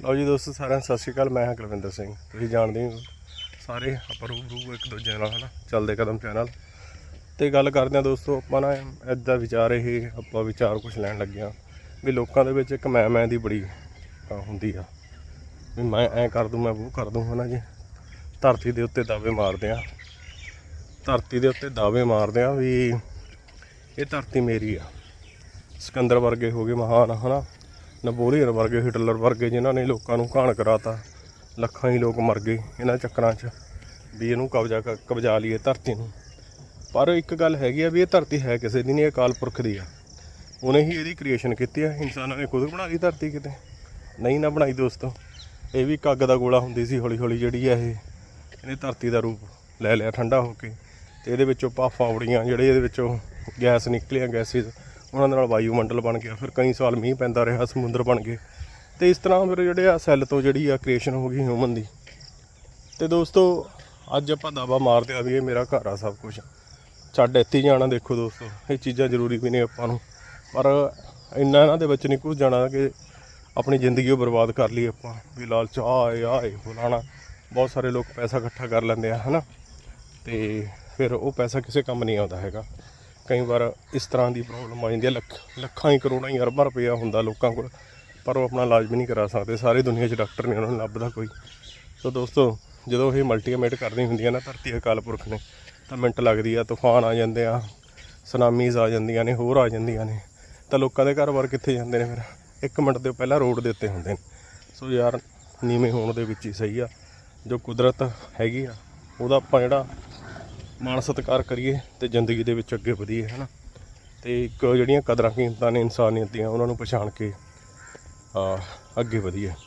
ਲਓ ਜੀ ਦੋਸਤੋ, ਸਾਰਿਆਂ ਸਤਿ ਸ਼੍ਰੀ ਅਕਾਲ। ਮੈਂ ਹਾਂ ਕੁਲਵਿੰਦਰ ਸਿੰਘ। ਤੁਸੀਂ ਜਾਣਦੇ ਹੋ ਸਾਰੇ ਆਪਾਂ ਰੂਬਰੂ ਇੱਕ ਦੂਜੇ ਨਾਲ ਹਨਾ? ਚੱਲਦੇ ਕਦਮ ਚੈਨਲ। ਤੇ ਗੱਲ ਕਰਦੇ ਹਾਂ ਦੋਸਤੋ, ਆਪਾਂ ਨਾ ਐਦਾਂ ਵਿਚਾਰ ਇਹ, ਆਪਾਂ ਵਿਚਾਰ ਕੁਝ ਲੈਣ ਲੱਗੇ ਹਾਂ ਵੀ ਲੋਕਾਂ ਦੇ ਵਿੱਚ ਇੱਕ ਮੈਂ ਮੈਂ ਦੀ ਬੜੀ ਹੁੰਦੀ ਆ। ਵੀ ਮੈਂ ਐ ਕਰ ਦੂੰ, ਮੈਂ ਉਹ ਕਰ ਦੂੰ, ਹਨਾ ਜੀ? ਧਰਤੀ ਦੇ ਉੱਤੇ ਦਾਅਵੇ ਮਾਰਦੇ ਆ ਧਰਤੀ ਦੇ ਉੱਤੇ ਦਾਅਵੇ ਮਾਰਦੇ ਆ ਵੀ ਇਹ ਧਰਤੀ ਮੇਰੀ ਆ। ਸਿਕੰਦਰ ਵਰਗੇ ਹੋ ਗਏ ਮਹਾਨ, ਹਨਾ? ਨਪੋਲੀਅਨ ਵਰਗੇ, ਹਿਟਲਰ ਵਰਗੇ ਜਿਨ੍ਹਾਂ ਨੇ ਲੋਕਾਂ ਨੂੰ ਘਾਣ ਕਰਾਤਾ, ਲੱਖਾਂ ਹੀ ਲੋਕ ਮਰ ਗਏ ਇਹਨਾਂ ਚੱਕਰਾਂ 'ਚ ਵੀ ਇਹਨੂੰ ਕਬਜ਼ਾ ਕ- ਕਬਜ਼ਾ ਲਈਏ ਧਰਤੀ ਨੂੰ। ਪਰ ਇੱਕ ਗੱਲ ਹੈਗੀ ਆ ਵੀ ਇਹ ਧਰਤੀ ਹੈ ਕਿਸੇ ਦੀ ਨਹੀਂ ਅਕਾਲ ਪੁਰਖ ਦੀ ਆ। ਉਹਨੇ ਹੀ ਇਹਦੀ ਕ੍ਰੀਏਸ਼ਨ ਕੀਤੀ ਆ, ਇਨਸਾਨਾਂ ਨੇ ਖੁਦ ਬਣਾ ਲਈ ਧਰਤੀ ਕਿਤੇ। ਨਹੀਂ ਨਾ ਬਣਾਈ ਦੋਸਤੋ, ਇਹ ਵੀ ਕੱਗ ਦਾ ਗੋਲਾ ਹੁੰਦੀ ਸੀ ਹੌਲੀ ਹੌਲੀ ਜਿਹੜੀ ਆ ਇਹ, ਇਹਨੇ ਧਰਤੀ ਦਾ ਰੂਪ ਲੈ ਲਿਆ ਠੰਡਾ ਹੋ ਕੇ। ਤੇ ਇਹਦੇ ਵਿੱਚੋਂ ਭਾਫਾਂ ਉੜੀਆਂ ਜਿਹੜੇ ਇਹਦੇ ਵਿੱਚੋਂ ਗੈਸ ਨਿਕਲੀਆਂ ਗੈਸਿਸ ਉਹਨਾਂ ਦੇ ਨਾਲ ਵਾਯੂਮੰਡਲ ਬਣ ਗਿਆ, ਫਿਰ ਕਈ ਸਾਲ ਮੀਂਹ ਪੈਂਦਾ ਰਿਹਾ, ਸਮੁੰਦਰ ਬਣ ਗਏ। ਤੇ ਇਸ ਤਰ੍ਹਾਂ ਫਿਰ ਜਿਹੜੇ ਆ ਸੈੱਲ ਤੋਂ ਜਿਹੜੀ ਆ ਕ੍ਰੀਏਸ਼ਨ ਹੋ ਗਈ ਹਿਊਮਨ ਦੀ। ਤੇ ਦੋਸਤੋ, ਅੱਜ ਆਪਾਂ ਦਾਵਾ ਮਾਰਦੇ ਆ ਵੀ ਇਹ ਮੇਰਾ ਘਰ ਆ ਸਭ ਕੁਝ ਛੱਡ ਇੱਥੇ ਹੀ ਜਾਣਾ ਦੇਖੋ ਦੋਸਤੋ, ਇਹ ਚੀਜ਼ਾਂ ਜ਼ਰੂਰੀ ਵੀ ਨੇ ਆਪਾਂ ਨੂੰ। ਪਰ ਇੰਨਾ ਇਹਨਾਂ ਦੇ ਵਿੱਚ ਨਹੀਂ ਕੁਝ ਜਾਣਾ ਕਿ ਆਪਣੀ ਜ਼ਿੰਦਗੀ ਉਹ ਬਰਬਾਦ ਕਰ ਲਈ ਆਪਾਂ। ਵੀ ਲਾਲਚ ਆਏ ਆਏ ਫਲਾਣਾ, ਬਹੁਤ ਸਾਰੇ ਲੋਕ ਪੈਸਾ ਇਕੱਠਾ ਕਰ ਲੈਂਦੇ ਆ, ਹਨਾ? ਤੇ ਫਿਰ ਉਹ ਪੈਸਾ ਕਿਸੇ ਕੰਮ ਨਹੀਂ ਆਉਂਦਾ ਹੈਗਾ। ਕਈ ਵਾਰ ਇਸ ਤਰ੍ਹਾਂ ਦੀ ਪ੍ਰੋਬਲਮ ਆ ਜਾਂਦੀ ਹੈ ਲੱਖ ਲੱਖਾਂ ਹੀ ਕਰੋੜਾਂ ਹੀ ਅਰਬਾਂ ਰੁਪਇਆ ਹੁੰਦਾ ਲੋਕਾਂ ਕੋਲ, ਪਰ ਉਹ ਆਪਣਾ ਇਲਾਜ ਵੀ ਨਹੀਂ ਕਰਾ ਸਕਦੇ। ਸਾਰੇ ਦੁਨੀਆ 'ਚ ਡਾਕਟਰ ਨੇ ਉਹਨਾਂ ਨੂੰ ਲੱਭਦਾ ਕੋਈ। ਸੋ ਦੋਸਤੋ, ਜਦੋਂ ਇਹ ਮਲਟੀਮੇਟ ਕਰਨੀ ਹੁੰਦੀਆਂ ਨਾ, ਧਰਤੀ ਅਕਾਲ ਪੁਰਖ ਨੇ, ਤਾਂ ਮਿੰਟ ਲੱਗਦੀ ਆ, ਤੂਫਾਨ ਆ ਜਾਂਦੇ ਆ ਸੁਨਾਮੀਜ਼ ਆ ਜਾਂਦੀਆਂ ਨੇ, ਹੋਰ ਆ ਜਾਂਦੀਆਂ ਨੇ। ਤਾਂ ਲੋਕਾਂ ਦੇ ਘਰ-ਬਾਰ ਕਿੱਥੇ ਜਾਂਦੇ ਨੇ ਫਿਰ? ਇੱਕ ਮਿੰਟ ਦੇ ਪਹਿਲਾਂ ਰੋਡ ਦੇ ਉੱਤੇ ਹੁੰਦੇ ਨੇ। ਸੋ ਯਾਰ, ਨੀਵੇਂ ਹੋਣ ਦੇ ਵਿੱਚ ਹੀ ਸਹੀ ਆ। ਜੋ ਕੁਦਰਤ ਹੈਗੀ ਆ, ਉਹਦਾ ਆਪਾਂ ਜਿਹੜਾ ਮਾਣ ਸਤਿਕਾਰ ਕਰੀਏ ਤੇ ਜ਼ਿੰਦਗੀ ਦੇ ਵਿੱਚ ਅੱਗੇ ਵਧੀਏ, ਹਨਾ? ਤੇ ਇੱਕ ਜਿਹੜੀਆਂ ਕਦਰਾਂ ਕੀਮਤਾਂ ਨੇ ਇਨਸਾਨੀਅਤ ਦੀਆਂ, ਉਹਨਾਂ ਨੂੰ ਪਛਾਣ ਕੇ ਅੱਗੇ ਵਧੀਏ।